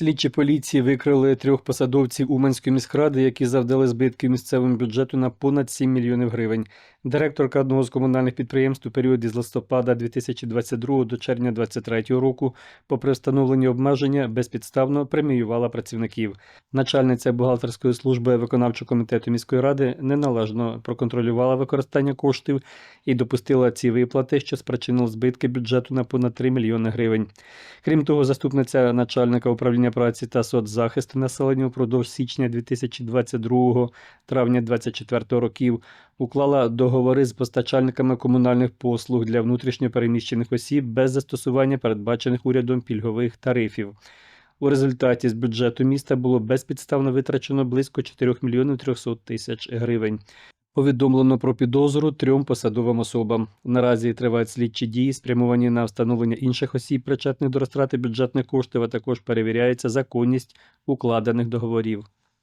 Слідчі поліції викрили трьох посадовців Уманської міськради, які завдали збитків місцевому бюджету на понад 7 мільйонів гривень. Директорка одного з комунальних підприємств у період із листопада 2022 до червня 2023 року, попри встановлені обмеження, безпідставно преміювала працівників. Начальниця бухгалтерської служби виконавчого комітету міської ради неналежно проконтролювала використання коштів і допустила ці виплати, що спричинило збитки бюджету на понад 3 мільйони гривень. Крім того, заступниця начальника управління праці та соцзахисту населення впродовж січня 2022 травня 2024 років уклала договори з постачальниками комунальних послуг для внутрішньопереміщених осіб без застосування передбачених урядом пільгових тарифів. У результаті з бюджету міста було безпідставно витрачено близько 4 мільйонів 300 тисяч гривень. Повідомлено про підозру трьом посадовим особам. Наразі тривають слідчі дії, спрямовані на встановлення інших осіб, причетних до розтрати бюджетних коштів, а також перевіряється законність укладених договорів.